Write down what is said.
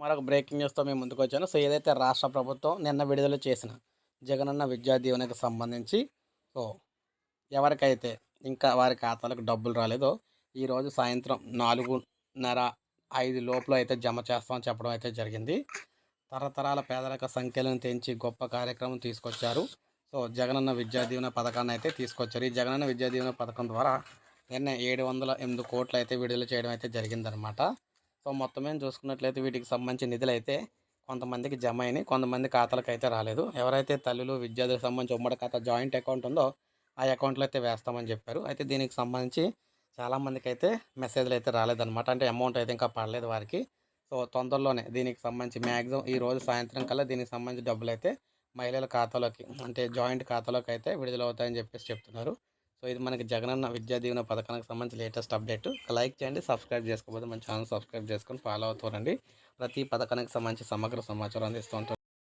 మరొక బ్రేకింగ్ న్యూస్తో మేము ముందుకు వచ్చాను. సో ఏదైతే రాష్ట్ర ప్రభుత్వం నిన్న విడుదల చేసిన జగనన్న విద్యా దీవెనకు సంబంధించి సో ఎవరికైతే ఇంకా వారి ఖాతాలకు డబ్బులు రాలేదో ఈరోజు సాయంత్రం నాలుగున్నర ఐదు లోపల అయితే జమ చేస్తామని చెప్పడం అయితే జరిగింది. తరతరాల పేదరిక సంఖ్యలను తెంచి గొప్ప కార్యక్రమం తీసుకొచ్చారు. సో జగనన్న విద్యా దీవెన పథకాన్ని అయితే తీసుకొచ్చారు. ఈ జగనన్న విద్యా దీవెన పథకం ద్వారా నిన్న ఏడు వందల ఎనిమిది కోట్లు అయితే విడుదల చేయడం అయితే జరిగిందనమాట సో మొత్తం మేము చూసుకున్నట్లయితే వీటికి సంబంధించిన నిధులు అయితే కొంతమందికి జమ అయినాయి. కొంతమంది ఖాతాలకు అయితే రాలేదు. ఎవరైతే తల్లులు విద్యార్థులకు సంబంధించి ఉమ్మడి ఖాతా జాయింట్ అకౌంట్ ఉందో ఆ అకౌంట్లో అయితే వేస్తామని చెప్పారు. అయితే దీనికి సంబంధించి చాలామందికి అయితే మెసేజ్లు అయితే రాలేదన్నమాట. అంటే అమౌంట్ అయితే ఇంకా పడలేదు వారికి. సో తొందరలోనే దీనికి సంబంధించి మ్యాక్సిమం ఈ రోజు సాయంత్రం కల్లా దీనికి సంబంధించి డబ్బులు అయితే మహిళల ఖాతాలోకి అంటే జాయింట్ ఖాతాలోకి అయితే విడుదల అవుతాయని చెప్పేసి చెప్తున్నారు. సో ఇది మనకి జగనన్న విద్యా దీవెన పథకానికి సంబంధించి లేటెస్ట్ అప్డేట్. లైక్ చేయండి సబ్స్క్రైబ్ చేసుకోకపోతే మన ఛానల్ సబ్స్క్రైబ్ చేసుకొని ఫాలో అవుతారండి ప్రతి పథకానికి సంబంధించి సమగ్ర సమాచారం అందిస్తూ ఉంటారు.